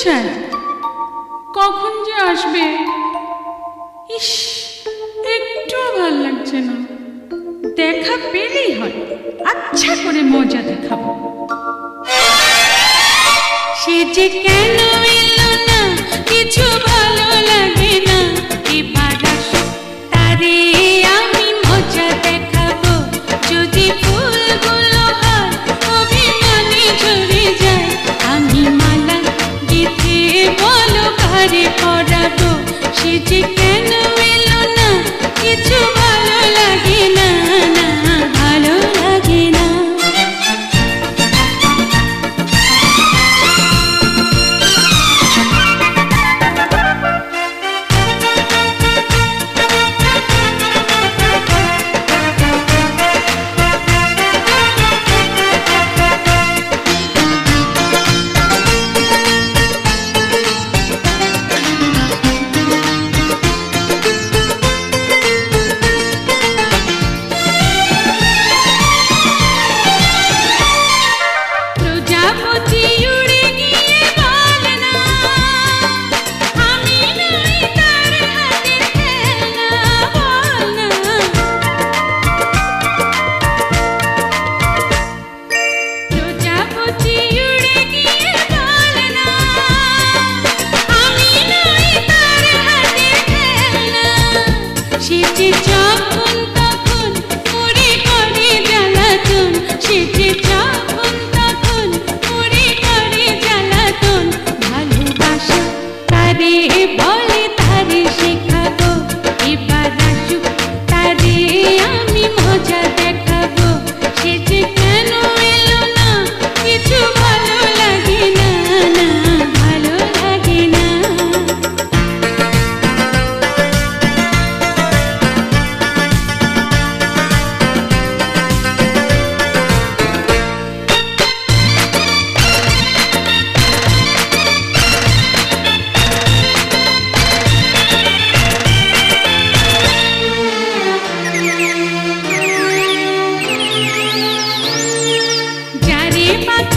করছেন কখন যে আসবে? ইস একটুও ভালো লাগছে না। দেখা পেলেই হয়। আচ্ছা করে মজা দেখাবো। সে যে কেন এলো না কিছু ভরে পড়াবো সে যে কেন বলে তারে সে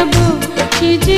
করব সে যে